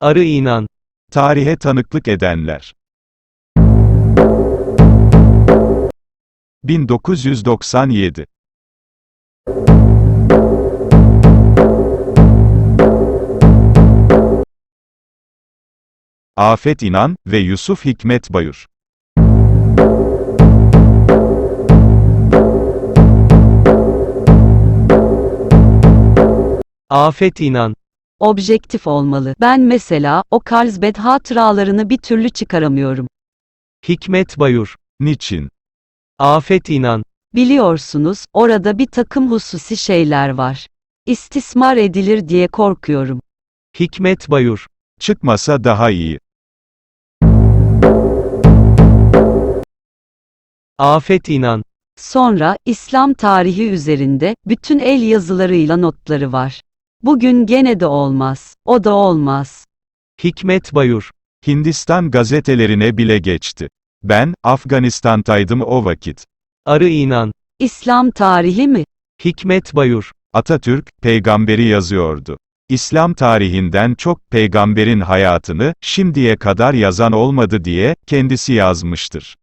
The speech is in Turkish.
Arı inan. Tarihe tanıklık edenler. 1997 Afet İnan ve Yusuf Hikmet Bayur. Afet inan. Objektif olmalı. Ben mesela, o Carlsbad hatıralarını bir türlü çıkaramıyorum. Hikmet Bayur. Niçin? Afet inan. Biliyorsunuz, orada bir takım hususi şeyler var. İstismar edilir diye korkuyorum. Hikmet Bayur. Çıkmasa daha iyi. Afet inan. Sonra, İslam tarihi üzerinde, bütün el yazılarıyla notları var. Bugün gene de olmaz, o da olmaz. Hikmet Bayur. Hindistan gazetelerine bile geçti. Ben, Afganistan'taydım o vakit. Arı inan. İslam tarihi mi? Hikmet Bayur. Atatürk, peygamberi yazıyordu. İslam tarihinden çok peygamberin hayatını şimdiye kadar yazan olmadı diye kendisi yazmıştır.